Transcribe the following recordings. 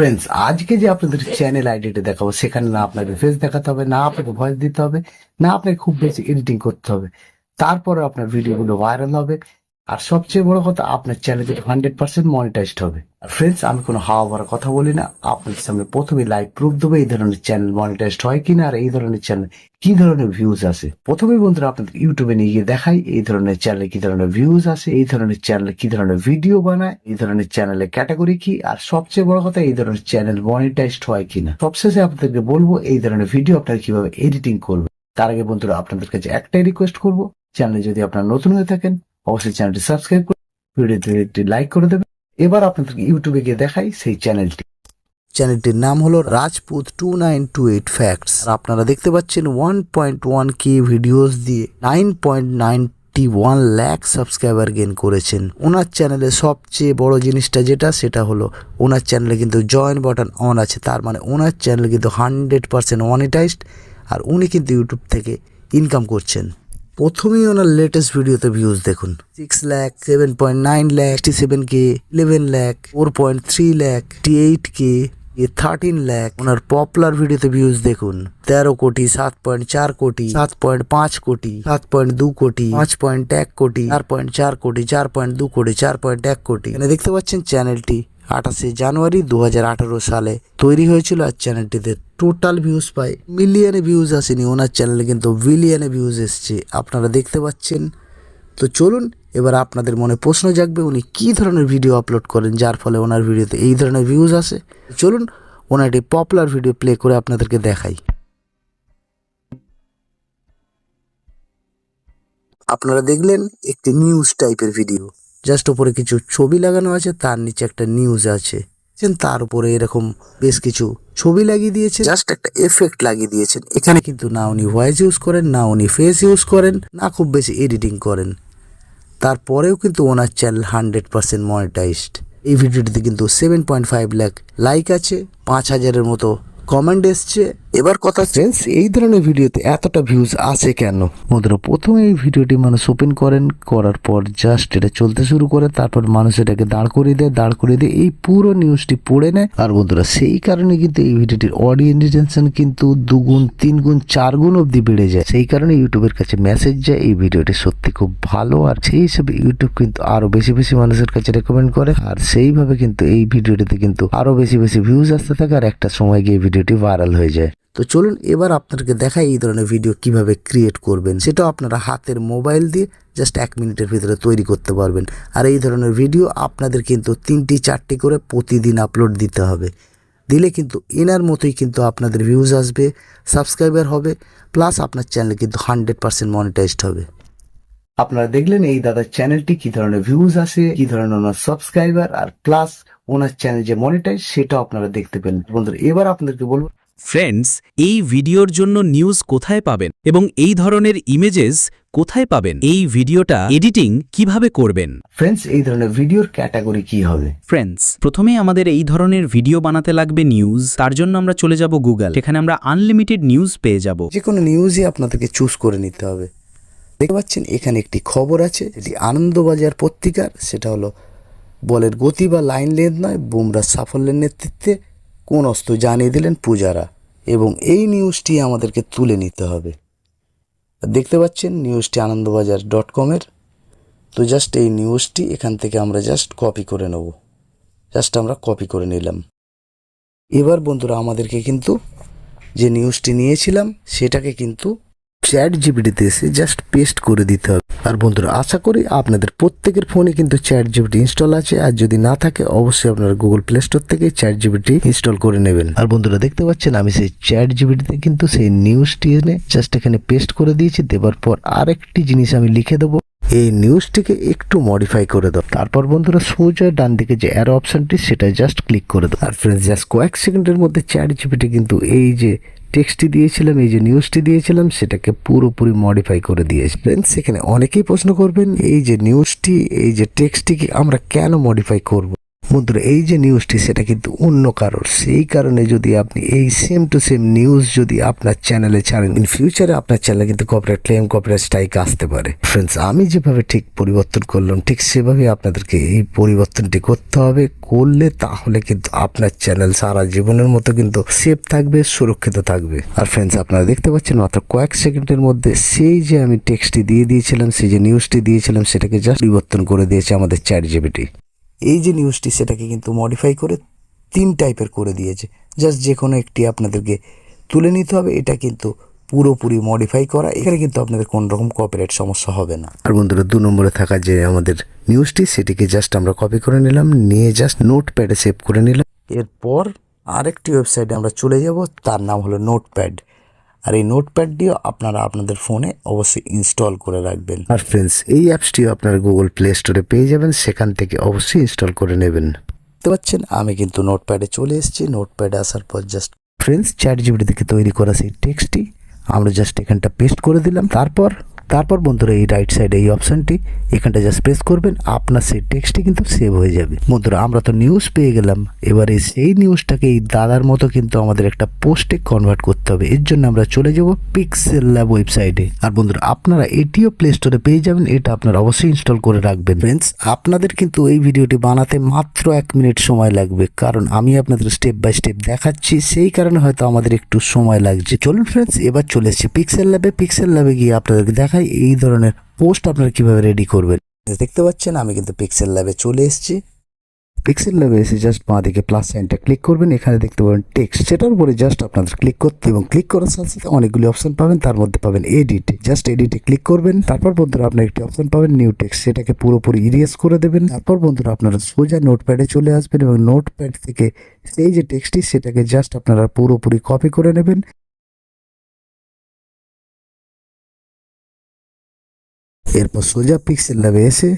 Friends আজকে যে আপনাদের চ্যানেল আইডিটা দেখাবো, সেখানে না আপনাকে ফেস দেখাতে হবে, না আপনাকে ভয়েস দিতে হবে, না আপনাকে খুব বেশি এডিটিং করতে হবে। তারপরে আপনার ভিডিওগুলো ভাইরাল হবে। আর সবচেয়ে বড় কথা, আপনার চ্যানেল কিন্তু হান্ড্রেড পার্সেন্ট মনিটাইজড হবে। আর ফ্রেন্ডস আমি কোনো হাওয়া ভরা কথা বলি না। আপনাদের সামনে প্রথমে লাইভ প্রুফ দেবো এই ধরনের চ্যানেল মনিটাইজড হয় কিনা আর এই ধরনের চ্যানেল কি ধরনের ভিউজ আসে প্রথমে বন্ধুরা, আপনাদের ইউটিউবে নিয়ে গিয়ে দেখাই এই ধরনের চ্যানেলে কি ধরনের ভিউজ আসে এই ধরনের চ্যানেলে কি ধরনের ভিডিও বানায়, এই ধরনের চ্যানেলের ক্যাটাগরি কি, আর সবচেয়ে বড় কথা, এই ধরনের চ্যানেল মনিটাইজড হয় কিনা। সবশেষে আপনাদেরকে বলব, এই ধরনের ভিডিও আপনারা কীভাবে এডিটিং করবেন। তার আগে বন্ধুরা, আপনাদের কাছে একটাই রিকোয়েস্ট করব চ্যানেলে যদি আপনারা নতুন হয়ে থাকেন অবশ্যই চ্যানেলটি সাবস্ক্রাইব করে ভিডিওতে একটি লাইক করে দেবেন। এবার আপনাদেরকে ইউটিউবে গিয়ে দেখাই সেই চ্যানেলটি। চ্যানেলটির নাম হলো Rajput two nine two eight facts আপনারা দেখতে পাচ্ছেন one point one K videos দিয়ে nine point ninety one lakh subscriber gain করেছেন। ওনার চ্যানেলে সবচেয়ে বড় জিনিসটা যেটা, সেটা হলো ওনার চ্যানেলে কিন্তু জয়েন বাটন অন আছে। তার মানে ওনার চ্যানেল কিন্তু হান্ড্রেড পার্সেন্ট মনিটাইজড আর উনি কিন্তু ইউটিউব থেকে ইনকাম করছেন। প্রথমেই ওনার লেটেস্ট ভিডিওতে ভিউজ দেখুন। Six lakh seven point nine lakh sixty seven K eleven lakh four point three lakh T eight K এ থার্টিন ল্যাক ওনার পপুলার ভিডিওতে ভিউজ দেখুন। তেরো কোটি, সাত পয়েন্ট চার কোটি, সাত পয়েন্ট পাঁচ কোটি, সাত পয়েন্ট দু কোটি, পাঁচ পয়েন্ট এক কোটি, চার পয়েন্ট চার কোটি, চার পয়েন্ট দু কোটি, চার পয়েন্ট এক কোটি। এখানে দেখতে পাচ্ছেন চ্যানেলটি আঠাশে জানুয়ারি দু হাজার আঠারো সালে তৈরি হয়েছিল আর চ্যানেলটিতে। টোটাল ভিউজ পায় মিলিয়নে ভিউজ আসেনি, ওনার চ্যানেলে কিন্তু বিলিয়নে ভিউজ এসছে। আপনারা দেখতে পাচ্ছেন। তো চলুন, এবার আপনাদের মনে প্রশ্ন জাগবে, উনি কী ধরনের ভিডিও আপলোড করেন, যার ফলে ওনার ভিডিওতে এই ধরনের ভিউজ আসে? চলুন, ওনার একটি পপুলার ভিডিও প্লে করে আপনাদেরকে দেখাই। আপনারা দেখলেন একটি নিউজ টাইপের ভিডিও জাস্ট উপরে কিছু ছবি লাগানো আছে তার নিচে একটা নিউজ আছে। তার উপরে এরকম বেশ কিছু ছবি লাগিয়ে দিয়েছে জাস্ট একটা এফেক্ট লাগিয়ে দিয়েছেন। এখানে কিন্তু না উনি ভয়েস ইউজ করেন না উনি ফেস ইউজ করেন না খুব বেশি এডিটিং করেন। তারপরেও কিন্তু ওনার চ্যানেল হান্ড্রেড পার্সেন্ট মনিটাইজড এই ভিডিওটিতে কিন্তু seven point five lakh like আছে পাঁচ হাজারের মতো কমেন্ট এসছে। এবার কথা ফ্রেন্ডস এই ধরনের ভিডিওতে এতটা ভিউজ আসে কেন? বন্ধুরা, প্রথমে এই ভিডিওটি মানুষ ওপেন করেন, করার পর জাস্ট এটা চলতে শুরু করে, তারপর মানুষ এটাকে দাঁড় করিয়ে দেয়, দাঁড় করিয়ে দিয়ে এই পুরো নিউজটি পড়ে নেয়। আর বন্ধুরা, সেই কারণে কিন্তু এই ভিডিওটির অডিয়েন্স রিটেনশন কিন্তু দুগুণ তিন গুণ চার গুণ অবধি বেড়ে যায়। সেই কারণে ইউটিউবের কাছে মেসেজ যায়, এই ভিডিওটি সত্যি খুব ভালো। আর সেই হিসেবে ইউটিউব কিন্তু আরও বেশি বেশি মানুষের কাছে রেকমেন্ড করে। আর সেইভাবে কিন্তু এই ভিডিওটিতে কিন্তু আরও বেশি বেশি ভিউজ আসতে থাকে, আর একটা সময় গিয়ে ভিডিওটি ভাইরাল হয়ে যায়। তো চলুন এবার আপনাদেরকে দেখাই এই ধরনের ভিডিও কীভাবে ক্রিয়েট করবেন। সেটাও আপনারা হাতের মোবাইল দিয়ে জাস্ট এক মিনিটের ভিতরে তৈরি করতে পারবেন। আর এই ধরনের ভিডিও আপনাদের কিন্তু তিনটি চারটি করে প্রতিদিন আপলোড দিতে হবে। দিলে কিন্তু এনার মতোই কিন্তু আপনাদের ভিউজ আসবে সাবস্ক্রাইবার হবে প্লাস আপনার চ্যানেল কিন্তু হান্ড্রেড পার্সেন্ট মনিটাইজড হবে। আপনারা দেখলেন এই দাদার চ্যানেলটি কি ধরনের ভিউজ আসে, কি ধরনের ওনার সাবস্ক্রাইবার আর প্লাস ওনার চ্যানেল যে মনিটাইজ সেটাও আপনারা দেখতে পেলেন। বন্ধুরা, এবার আপনাদেরকে বলব ফ্রেন্ডস এই ভিডিওর জন্য নিউজ কোথায় পাবেন এবং এই ধরনের ইমেজেস কোথায় পাবেন? এই ভিডিওটা এডিটিং কীভাবে করবেন? ফ্রেন্ডস এই ধরনের ভিডিওর ক্যাটাগরি কি হবে? ফ্রেন্ডস প্রথমে আমাদের এই ধরনের ভিডিও বানাতে লাগবে নিউজ তার জন্য আমরা চলে যাব গুগল সেখানে আমরা আনলিমিটেড নিউজ পেয়ে যাব। যে কোনো নিউজই আপনাদেরকে চুজ করে নিতে হবে। দেখতে পাচ্ছেন এখানে একটি খবর আছে যেটি আনন্দবাজার পত্রিকার সেটা হলো বলের গতি বা লাইন লেন্থ নয় বুমরা সাফল্যের নেতৃত্বে কোন অস্ত্র জানিয়ে দিলেন পূজারা, এবং এই নিউজটি আমাদেরকে তুলে নিতে হবে। দেখতে পাচ্ছেন নিউজটি আনন্দবাজার ডট কমের তো জাস্ট এই নিউজটি এখান থেকে আমরা জাস্ট কপি করে নেব। জাস্ট আমরা কপি করে নিলাম। এবার বন্ধুরা আমাদেরকে কিন্তু যে নিউজটি নিয়েছিলাম, সেটাকে কিন্তু চ্যাট জিবিটিতে এসে জাস্ট পেস্ট করে দিতে হবে। আর বন্ধুরা আশা করি আপনাদের প্রত্যেকের ফোনে কিন্তু চ্যাট জিবিটি ইনস্টল আছে। আর যদি না থাকে অবশ্যই আপনারা গুগল প্লে স্টোর থেকে চ্যাট জিবিটি ইনস্টল করে নেবেন। আর বন্ধুরা দেখতে পাচ্ছেন আমি সেই চ্যাট জিবিটিতে কিন্তু সেই নিউজটি এনে জাস্ট এখানে পেস্ট করে দিয়েছি। দেওয়ার পর আরেকটি জিনিস আমি লিখে দেবো। এই নিউজটিকে একটু মডিফাই করে দাও। তারপর বন্ধুরা সোজা ডান দিকে যে অ্যারো অপশনটি সেটা জাস্ট ক্লিক করে দাও। আর ফ্রেন্ডস জাস্ট কয়েক সেকেন্ডের মধ্যে চ্যাট জিপিটি কিন্তু এই যে টেক্সটটি দিয়েছিলাম, এই যে নিউজটি দিয়েছিলাম, সেটাকে পুরোপুরি মডিফাই করে দিয়েছিলেন ফ্রেন্ডস এখানে অনেকেই প্রশ্ন করবেন, এই যে নিউজটি এই যে টেক্সটটিকে আমরা কেন মডিফাই করব? বন্ধুরা, এই যে নিউজটি সেটা কিন্তু অন্য কারোর। সেই কারণে যদি আপনি এই সেম টু সেম নিউজ যদি আপনার চ্যানেলে ছাড়েন ইন ফিউচারে আপনার চ্যানেলে কিন্তু কপিরাইট ক্লেম কপিরাইট স্ট্রাইক আসতে পারে। ফ্রেন্ডস আমি যেভাবে ঠিক পরিবর্তন করলাম, ঠিক সেভাবে আপনাদেরকে এই পরিবর্তনটি করতে হবে। করলে তাহলে কিন্তু আপনার চ্যানেল সারা জীবনের মতো কিন্তু সেফ থাকবে, সুরক্ষিত থাকবে। আর ফ্রেন্ডস আপনারা দেখতে পাচ্ছেন মাত্র কয়েক সেকেন্ডের মধ্যে সেই যে আমি টেক্সটটি দিয়ে দিয়েছিলাম, সেই যে নিউজটি দিয়েছিলাম, সেটাকে জাস্ট পরিবর্তন করে দিয়েছে আমাদের চ্যাট জিবিটি এই যে নিউজটি সেটাকে কিন্তু মডিফাই করে তিন টাইপের করে দিয়েছে। জাস্ট যে কোনো একটি আপনাদেরকে তুলে নিতে হবে এটা কিন্তু পুরোপুরি মডিফাই করা। এখানে কিন্তু আপনাদের কোনো রকম কপিরাইট সমস্যা হবে না। আর বন্ধুরা দু নম্বরে থাকা যে আমাদের নিউজটি সেটিকে জাস্ট আমরা কপি করে নিলাম নিয়ে জাস্ট নোট প্যাডে সেভ করে নিলাম। এরপর আরেকটি ওয়েবসাইটে আমরা চলে যাব তার নাম হলো নোটপ্যাড আর এই নোটপ্যাডটিও আপনারা আপনাদের ফোনে অবশ্যই ইনস্টল করে রাখবেন। আর ফ্রেন্ডস এই অ্যাপসটিও আপনারা গুগল প্লে স্টোরে পেয়ে যাবেন সেখান থেকে অবশ্যই ইনস্টল করে নেবেন। দেখতে পাচ্ছেন আমি কিন্তু নোটপ্যাডে চলে এসেছি। নোটপ্যাডে আসার পর জাস্ট ফ্রেন্ডস চ্যাট জিবিটি থেকে তৈরি করা সেই টেক্সটটি আমরা জাস্ট এখানটা পেস্ট করে দিলাম। তারপর তারপর বন্ধুরা এই রাইট সাইডে এই অপশনটি এখানটা জাস্ট প্রেস করবেন, আপনার সেই টেক্সটটি কিন্তু সেভ হয়ে যাবে। বন্ধুরা, আমরা তো নিউজ পেয়ে গেলাম, এবারে সেই নিউজটাকে এই দাদার মতো কিন্তু আমাদের একটা পোস্টে কনভার্ট করতে হবে। এর জন্য আমরা চলে যাব পিক্সেল ল্যাব ওয়েবসাইটে আর বন্ধুরা, আপনারা এটিও প্লে স্টোরে পেয়ে যাবেন, এটা আপনারা অবশ্যই ইনস্টল করে রাখবেন। ফ্রেন্ডস আপনাদের কিন্তু এই ভিডিওটি বানাতে মাত্র এক মিনিট সময় লাগবে, কারণ আমি আপনাদের স্টেপ বাই স্টেপ দেখাচ্ছি, সেই কারণে হয়তো আমাদের একটু সময় লাগছে। চলুন ফ্রেন্ডস এবার চলে এসেছি পিক্সেল ল্যাবে পিক্সেল ল্যাবে গিয়ে আপনাদেরকে দেখাই এই ধরনের পোস্ট আপনারা কীভাবে রেডি করবেন? দেখতে পাচ্ছেন আমি কিন্তু পিক্সেল ল্যাবে চলে এসেছি। পিক্সেল ল্যাবে এসে জাস্ট বাঁ দিকে প্লাস সাইনটা ক্লিক করবেন এখানে দেখতে পাবেন টেক্সট সেটার উপরে জাস্ট আপনাদের ক্লিক করতে এবং ক্লিক করার সাথে সাথে অনেকগুলি অপশন পাবেন তার মধ্যে পাবেন এডিট জাস্ট এডিটে ক্লিক করবেন তারপর বন্ধুরা আপনার একটি অপশন পাবেন নিউ টেক্সট সেটাকে পুরোপুরি ইরিয়েস করে দেবেন তারপর বন্ধুরা আপনারা সোজা নোটপ্যাডে চলে আসবেন এবং নোটপ্যাড থেকে সেই যে টেক্সটটি সেটাকে জাস্ট আপনারা পুরোপুরি কপি করে নেবেন। এরপর সোজা পিক্সেল ল্যাবে এসে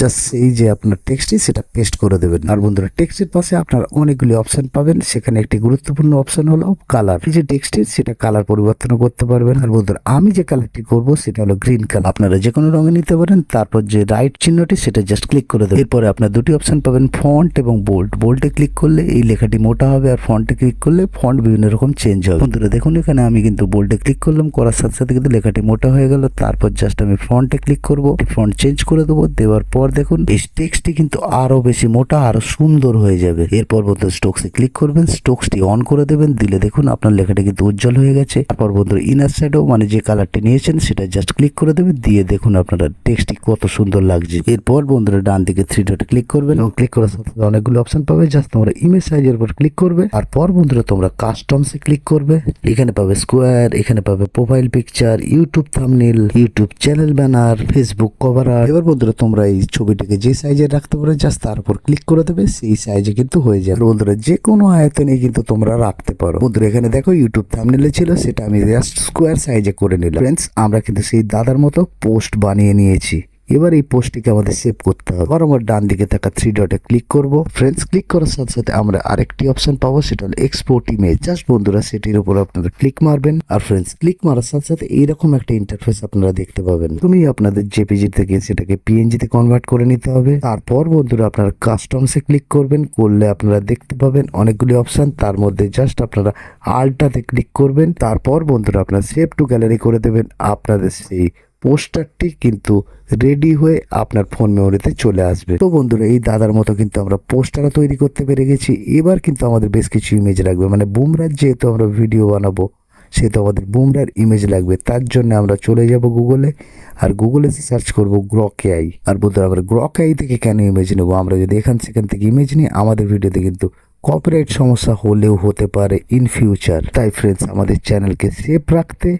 জাস্ট এই যে আপনার টেক্সটটি সেটা পেস্ট করে দেবেন। আর বন্ধুরা টেক্সটের পাশে আপনার অনেকগুলি অপশন পাবেন। সেখানে একটি গুরুত্বপূর্ণ অপশন হলো কালার এই যে টেক্সটটি সেটা কালার পরিবর্তন করতে পারবেন। আর বন্ধুরা, আমি যে কালারটি করব, সেটা হলো গ্রিন কালার আপনারা যে কোনো রঙে নিতে পারেন, তারপর যে রাইট চিহ্নটি, সেটা জাস্ট ক্লিক করে দেবেন। এরপরে আপনার দুটি অপশন পাবেন ফন্ট এবং বোল্ড বোল্ডে ক্লিক করলে এই লেখাটি মোটা হবে, আর ফন্টে ক্লিক করলে ফন্ট বিভিন্ন রকম চেঞ্জ হবে। বন্ধুরা, দেখুন, এখানে আমি কিন্তু বোল্ডে ক্লিক করলাম। করার সাথে সাথে কিন্তু লেখাটি মোটা হয়ে গেল। তারপর জাস্ট আমি ফন্টে ক্লিক করব। ফন্ট চেঞ্জ করে দেবো। দেওয়ার পর দেখুন এই টেক্সটটি কিন্তু আরও বেশি মোটা, আরও সুন্দর হয়ে যাবে। এরপর বন্ধুরা স্টোকসে ক্লিক করবেন, স্টোকসটি অন করে দেবেন, দিলে দেখুন আপনার লেখাটা কিন্তু উজ্জ্বল হয়ে গেছে। তারপর বন্ধুরা ইনার সাইডও মানে যে কালারটি নিয়েছেন, সেটা জাস্ট ক্লিক করে দেবেন, দিয়ে দেখুন আপনারা টেক্সটটি কত সুন্দর লাগছে। এরপর বন্ধুরা ডান দিকে থ্রি ডটে ক্লিক করবেন, এবং ক্লিক করার সাথে সাথে অনেকগুলো অপশন পাবে জাস্ট তোমরা ইমেজ সাইজের উপর ক্লিক করবে। আর পর বন্ধুরা তোমরা কাস্টমসে ক্লিক করবে, এখানে পাবে স্কোয়ার এখানে পাবে profile picture YouTube thumbnail YouTube channel banner Facebook cover এবার বন্ধুরা তোমরা এই ছবিটিকে যে সাইজে রাখতে পারো জাস্ট তার উপর ক্লিক করে দেবে, সেই সাইজে কিন্তু হয়ে যাবে। বন্ধুরা যে কোনো আয়তনে কিন্তু তোমরা রাখতে পারো। বন্ধুরা, এখানে দেখো ইউটিউব থামনেলে ছিল, সেটা আমি জাস্ট স্কোয়ার সাইজে করে নিলাম। ফ্রেন্ডস আমরা কিন্তু সেই দাদার মতো পোস্ট বানিয়ে নিয়েছি। এবার এই পোস্টটিকে আমাদের সেভ করতে হবে। আবার আমার ডান দিকে থাকা থ্রি ডটে ক্লিক করব। ফ্রেন্ডস ক্লিক করার সাথে সাথে আমরা আরেকটি অপশন পাবো, সেটা হলো এক্সপোর্ট ইমেজ জাস্ট বন্ধুরা, সেটির উপর আপনারা ক্লিক মারবেন। আর ফ্রেন্ডস ক্লিক মারার সাথে সাথে এইরকম একটা ইন্টারফেস আপনারা দেখতে পাবেন। তুমি আপনাদের জেপিজি থেকে সেটাকে পিএনজি তে কনভার্ট করে নিতে হবে। তারপর বন্ধুরা, আপনারা কাস্টমসে ক্লিক করবেন। করলে আপনারা দেখতে পাবেন অনেকগুলি অপশন তার মধ্যে জাস্ট আপনারা আলটাতে ক্লিক করবেন। তারপর বন্ধুরা, আপনারা সেভ টু গ্যালারি করে দেবেন। আপনাদের সেই পোস্টারটি কিন্তু রেডি হয়ে আপনার ফোন মেমোরিতে চলে আসবে। তো বন্ধুরা, এই দাদার মতো কিন্তু আমরা পোস্টারও তৈরি করতে পেরে গেছি। এবার কিন্তু আমাদের বেশ কিছু ইমেজ লাগবে। মানে বুমরার যেহেতু আমরা ভিডিও বানাবো, সেহেতু আমাদের বুমরার ইমেজ লাগবে। তার জন্য আমরা চলে যাব গুগলে আর গুগলে সার্চ করব গ্রক আই আর বন্ধুরা, আমরা গ্রক আই থেকে কেন ইমেজ নেব? আমরা যদি এখান সেখান থেকে ইমেজ নিই, আমাদের ভিডিওতে কিন্তু কপিরাইট সমস্যা হলেও হতে পারে ইন ফিউচার তাই ফ্রেন্ডস আমাদের চ্যানেলকে সেফ রাখতে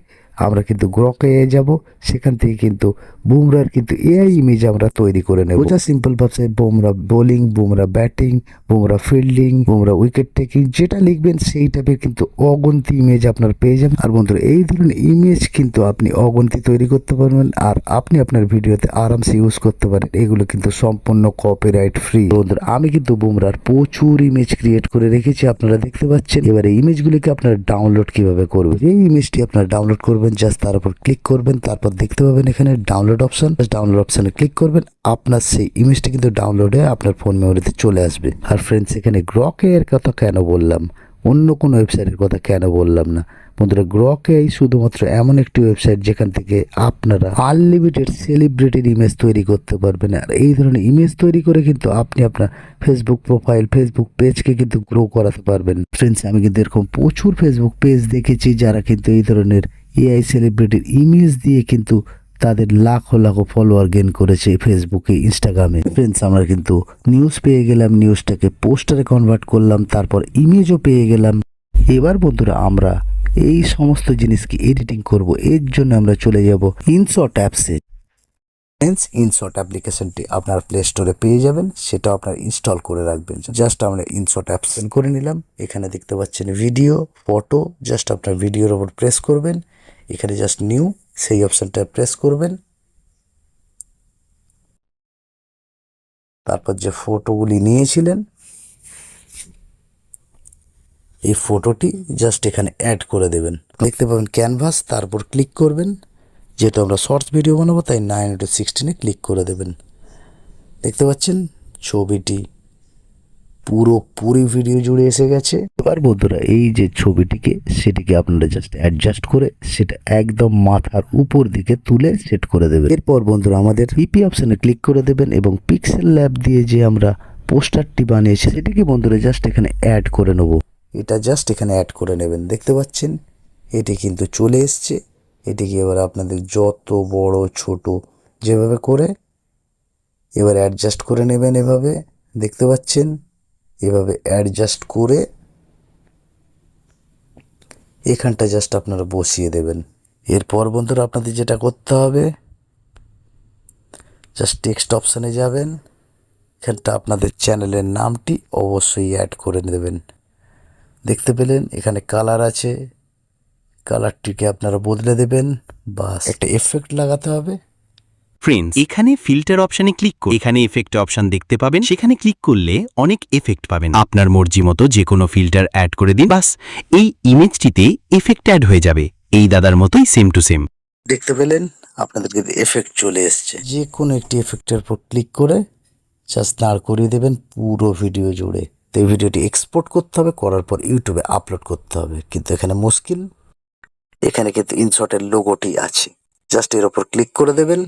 আমরা কিন্তু গ্রকে যাব, সেখান থেকে কিন্তু বুমরার কিন্তু এআই ইমেজ আমরা তৈরি করে নেব। যা সিম্পল ভাবছে, Bumrah bowling Bumrah batting Bumrah fielding Bumrah wicket taking যেটা লিখবেন সেই টাইপের কিন্তু অগন্তি ইমেজ আপনার পেয়ে যাবেন। আর বন্ধুরা, এই ধরনের ইমেজ কিন্তু আপনি অগন্তি তৈরি করতে পারবেন আর আপনি আপনার ভিডিওতে আরামসে ইউজ করতে পারেন। এগুলো কিন্তু সম্পূর্ণ কপিরাইট ফ্রি বন্ধুরা, আমি কিন্তু বুমরার প্রচুর ইমেজ ক্রিয়েট করে রেখেছি, আপনারা দেখতে পাচ্ছেন। এবার ইমেজগুলিকে আপনারা ডাউনলোড কীভাবে করবেন? এই ইমেজটি আপনারা ডাউনলোড করবেন করবেন জাস্ট তার উপর ক্লিক করবেন, তারপর দেখতে পাবেন এখানে ডাউনলোড অপশন ডাউনলোড অপশনে ক্লিক করবেন, আপনার সেই ইমেজটা কিন্তু ডাউনলোড আপনার ফোন মেমোরিতে চলে আসবে। আর ফ্রেন্ডস এখানে গ্রকে এর কথা কেন বললাম? অন্য কোনো ওয়েবসাইটের কথা কেন বললাম না? বন্ধুরা গ্রকে এই শুধুমাত্র এমন একটি ওয়েবসাইট যেখান থেকে আপনারা আনলিমিটেড সেলিব্রিটির ইমেজ তৈরি করতে পারবেন। আর এই ধরনের ইমেজ তৈরি করে কিন্তু আপনি আপনার ফেসবুক প্রোফাইল ফেসবুক পেজকে কিন্তু গ্রো করাতে পারবেন। ফ্রেন্ডস আমি কিন্তু এরকম প্রচুর ফেসবুক পেজ দেখেছি যারা কিন্তু এই ধরনের এআই সেলিব্রিটির ইমেজ দিয়ে কিন্তু তাদের লাখো লাখো ফলোয়ার গেন করেছে ফেসবুকে ইনস্টাগ্রামে ফ্রেন্ডস আমরা কিন্তু নিউজ পেয়ে গেলাম নিউজটাকে পোস্টারে কনভার্ট করলাম, তারপর ইমেজও পেয়ে গেলাম। এবার বন্ধুরা আমরা এই সমস্ত জিনিসকে এডিটিং করব, এর জন্য আমরা চলে যাব ইনশট অ্যাপসে ফ্রেন্ডস ইনশট অ্যাপ্লিকেশনটি আপনার প্লে স্টোরে পেয়ে যাবেন সেটা আপনার ইনস্টল করে রাখবেন। জাস্ট আমরা ইনশট অ্যাপস করে নিলাম, এখানে দেখতে পাচ্ছেন ভিডিও ফটো জাস্ট আপনার ভিডিওর ওপর প্রেস করবেন। এখানে জাস্ট নিউ সেই অপশানটা প্রেস করবেন। তারপর যে ফটোগুলি নিয়েছিলেন, এই ফটোটি জাস্ট এখানে অ্যাড করে দেবেন। দেখতে পাবেন ক্যানভাস তারপর ক্লিক করবেন। যেহেতু আমরা শর্টস ভিডিও বানাবো, তাই নাইন টু সিক্সটিনে ক্লিক করে দেবেন। দেখতে পাচ্ছেন? ছবিটি পুরো পুরি ভিডিও জুড়ে এসে গেছে। এবার বন্ধুরা এই যে ছবিটিকে সেটিকে আপনারা জাস্ট অ্যাডজাস্ট করে সেটা একদম মাথার উপর দিকে তুলে সেট করে দেবেন। এরপর বন্ধুরা আমাদের পিপি অপশনে ক্লিক করে দেবেন এবং পিক্সেল ল্যাব দিয়ে যে আমরা পোস্টারটি বানিয়েছি সেটিকে বন্ধুরা জাস্ট এখানে অ্যাড করে নেব। এটা জাস্ট এখানে অ্যাড করে নেবেন। দেখতে পাচ্ছেন? এটি কিন্তু চলে এসছে। এটিকে এবার আপনাদের যত বড় ছোট যেভাবে করে এবার অ্যাডজাস্ট করে নেবেন এভাবে। দেখতে পাচ্ছেন? এভাবে অ্যাডজাস্ট করে এখানটা জাস্ট আপনারা বসিয়ে দেবেন। এরপর বন্ধুরা আপনাদের যেটা করতে হবে জাস্ট টেক্সট অপশানে যাবেন। এখানটা আপনাদের চ্যানেলের নামটি অবশ্যই অ্যাড করে দেবেন দেখতে পেলেন এখানে কালার আছে কালারটিকে আপনারা বদলে দেবেন বা একটা এফেক্ট লাগাতে হবে। ফ্রেন্ডস এখানে ফিল্টার অপশনে ক্লিক করুন। এখানে এফেক্ট অপশন দেখতে পাবেন। সেখানে ক্লিক করলে অনেক এফেক্ট পাবেন। আপনার মর্জি মতো যে কোনো ফিল্টার অ্যাড করে দিন। বাস এই ইমেজটিতে এফেক্ট অ্যাড হয়ে যাবে। এই দাদার মতোই সেম টু সেম দেখতে পেলেন? আপনাদের কিন্তু এফেক্ট চলে এসছে। যে কোনো একটি এফেক্টের উপর ক্লিক করে জাস্ট দাঁড় করিয়ে দেবেন পুরো ভিডিও জুড়ে। তো এই ভিডিওটি এক্সপোর্ট করতে হবে করার পর ইউটিউবে আপলোড করতে হবে। কিন্তু এখানে মুশকিল। এখানে কিন্তু ইনশটের লোগোটি আছে। জাস্ট এর উপর ক্লিক করে দেবেন।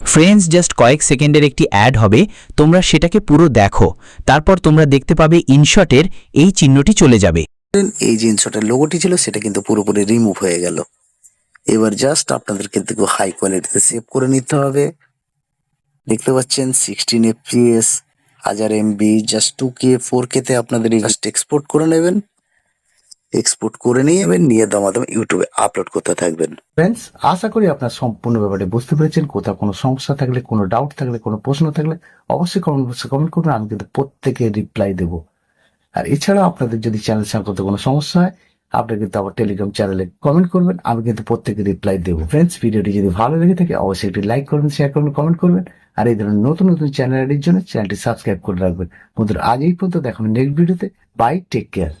ফ্রেন্ডস জাস্ট কয়েক সেকেন্ডের একটি অ্যাড হবে। তোমরা সেটাকে পুরো দেখো। তারপর তোমরা দেখতে পাবে ইনশটের এই চিহ্নটি চলে যাবে। এই যে ইনশটের লোগোটি ছিল, সেটা কিন্তু পুরোপুরি রিমুভ হয়ে গেল। এবার জাস্ট আপনাদের কিন্তু হাই কোয়ালিটিতে সেভ করে নিতে হবে। দেখতে পাচ্ছেন সিক্সটিন এফপিএস হাজার MB just two K four K তে আপনাদের জাস্ট এক্সপোর্ট করে নেবেন। এক্সপোর্ট করে নিয়ে যাবেন নিয়ে দমাদম ইউটিউবে আপলোড করতে থাকবেন। ফ্রেন্ডস আশা করি আপনার সম্পূর্ণ ব্যাপারে বুঝতে পেরেছেন। কোথাও কোনো সমস্যা থাকলে, কোনো ডাউট থাকলে, কোনো প্রশ্ন থাকলে অবশ্যই কমেন্ট বক্সে কমেন্ট করবেন। আমি কিন্তু প্রত্যেকে রিপ্লাই দেবো। আর এছাড়াও আপনাদের যদি চ্যানেল সংক্রান্ত কোনো সমস্যা হয় আপনি কিন্তু আমার টেলিগ্রাম চ্যানেলে কমেন্ট করবেন। আমি কিন্তু প্রত্যেকে রিপ্লাই দেবো। ফ্রেন্ডস ভিডিওটি যদি ভালো লেগে থাকে, অবশ্যই একটি লাইক করবেন শেয়ার করবেন কমেন্ট করবেন। আর এই ধরনের নতুন নতুন চ্যানেলের জন্য চ্যানেলটি সাবস্ক্রাইব করে রাখবেন। বন্ধুরা, আজ এই পর্যন্ত। দেখাবেন নেক্সট ভিডিওতে বাই টেক কেয়ার